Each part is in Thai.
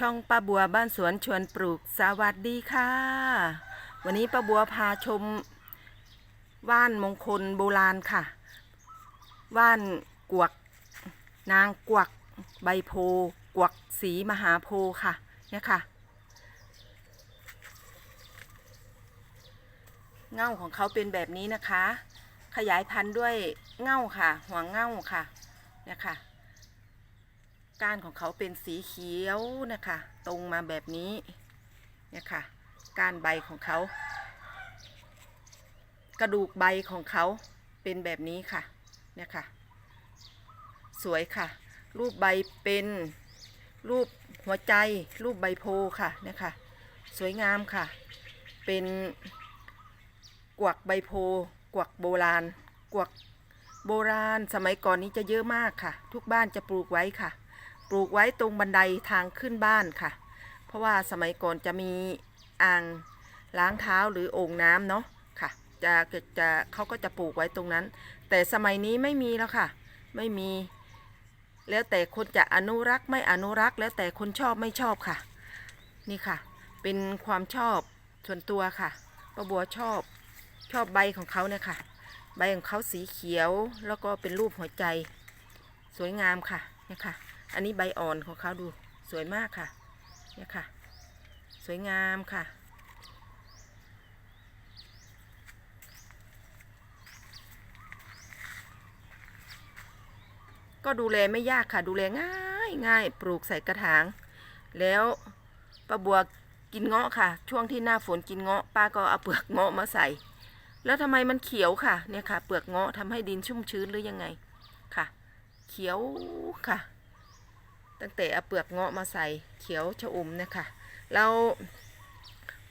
ช่องป้าบัวบ้านสวนชวนปลูกสวัสดีค่ะ วันนี้ป้าบัวพาชมว่านมงคลโบราณค่ะ ว่านกวก นางกวก ใบโพกวกสีมหาโพค่ะเนี่ยค่ะ เง่าของเขาเป็นแบบนี้นะคะ ขยายพันธุ์ด้วยเง่าค่ะ หัวเง่าค่ะเนี่ยค่ะ ก้านของเขาเป็นสีเขียวนะคะ ตรงมาแบบนี้เนี่ยค่ะก้านใบของเขา กระดูกใบของเขาเป็นแบบนี้ค่ะเนี่ยค่ะ สวยค่ะ รูปใบเป็นรูปหัวใจ รูปใบโพค่ะเนี่ยค่ะ สวยงามค่ะ เป็นกวักใบโพ กวักโบราณ กวักโบราณ สมัยก่อนนี้จะเยอะมากค่ะ ทุกบ้านจะปลูกไว้ค่ะ ปลูกไว้ตรงบันไดทางขึ้นบ้านค่ะ เพราะว่าสมัยก่อนจะมีอ่างล้างเท้าหรือโอ่งน้ำเนาะค่ะจะจะเขาก็จะปลูกไว้ตรงนั้น แต่สมัยนี้ไม่มีแล้วค่ะ ไม่มี แล้วแต่คนจะอนุรักษ์ไม่อนุรักษ์ แล้วแต่คนชอบไม่ชอบค่ะ นี่ค่ะ เป็นความชอบส่วนตัวค่ะป้าบัวชอบชอบใบของเขาเนี่ยค่ะ ใบของเขาสีเขียวแล้วก็เป็นรูปหัวใจ สวยงามค่ะเนี่ยค่ะ อันนี้ใบอ่อนของเขาดูสวยมากค่ะ เนี่ยค่ะ สวยงามค่ะ ก็ดูแลไม่ยากค่ะ ดูแลง่ายง่ายปลูกใส่กระถาง แล้วป้าบัวกินเงาะค่ะ ช่วงที่หน้าฝนกินเงาะป้าก็เอาเปลือกเงาะมาใส่ แล้วทำไมมันเขียวค่ะ เนี่ยค่ะ เปลือกเงาะทำให้ดินชุ่มชื้นหรือยังไงค่ะ เขียวค่ะ ตั้งแต่เอาเปลือกเงาะมาใส่เขียวชะอมนี่ยค่ะเรา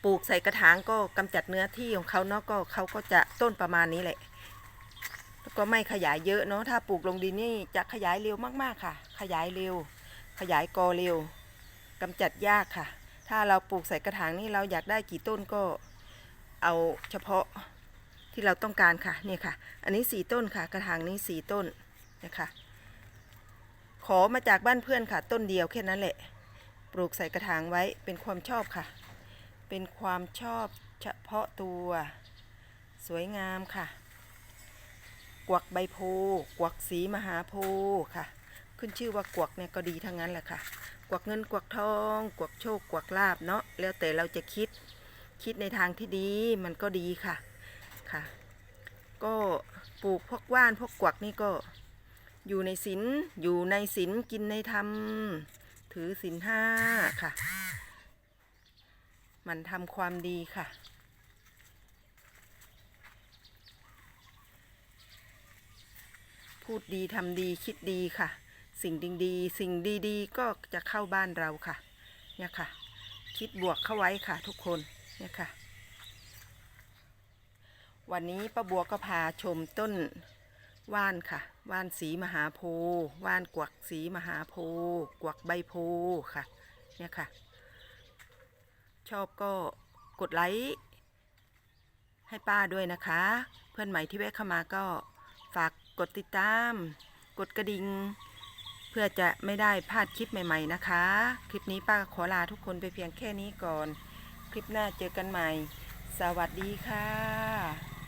ปลูกใส่กระถางก็กำจัดเนื้อที่ของเขาเนาะก็เขาก็จะต้นประมาณนี้แหละ แล้วก็ไม่ขยายเยอะเนาะถ้าปลูกลงดินนี่จะขยายเร็วมากๆค่ะ ขยายเร็ว ขยายกอเร็วกำจัดยากค่ะ ถ้าเราปลูกใส่กระถางนี่เราอยากได้กี่ต้นก็เอาเฉพาะที่เราต้องการค่ะเนี่ยค่ะ อันนี้สี่ต้นค่ะ กระถางนี้สี่ต้นนะคะ อมาจากบ้านเพื่อนค่ะ ต้นเดียวแค่นั้นแหละ ปลูกใส่กระถางไว้เป็นความชอบค่ะ เป็นความชอบเฉพาะตัว สวยงามค่ะ กวักใบโพกวักสีมหาโพค่ะ ขึ้นชื่อว่ากวักเนี่ยก็ดีทั้งนั้นแหละค่ะ กวักเงินกวักทอง กวักโชค กวักลาบเนาะแล้วแต่เราจะคิดคิดในทางที่ดีมันก็ดีค่ะค่ะ ก็ปลูกพวกว่านพวกกวักนี่ก็ อยู่ในศีลอยู่ในศีลกินในธรรม ถือศีลห้าค่ะ มันทำความดีค่ะ พูดดีทำดีคิดดีค่ะ สิ่งดีๆสิ่งดีๆ ก็จะเข้าบ้านเราค่ะ เนี่ยค่ะ คิดบวกเข้าไว้ค่ะทุกคนเนี่ยค่ะ วันนี้ป้าบัวก็พาชมต้น ว่านค่ะ ว่านสีมหาโพธิ์ว่านกวักสีมหาโพธิ์กวักใบโพธิ์ค่ะ เนี่ยค่ะ ชอบก็กดไลค์ให้ป้าด้วยนะคะ เพื่อนใหม่ที่แวะเข้ามาก็ฝากกดติดตาม กดกระดิ่งเพื่อจะไม่ได้พลาดคลิปใหม่ๆนะคะ คลิปนี้ป้าขอลาทุกคนไปเพียงแค่นี้ก่อน คลิปหน้าเจอกันใหม่ สวัสดีค่ะ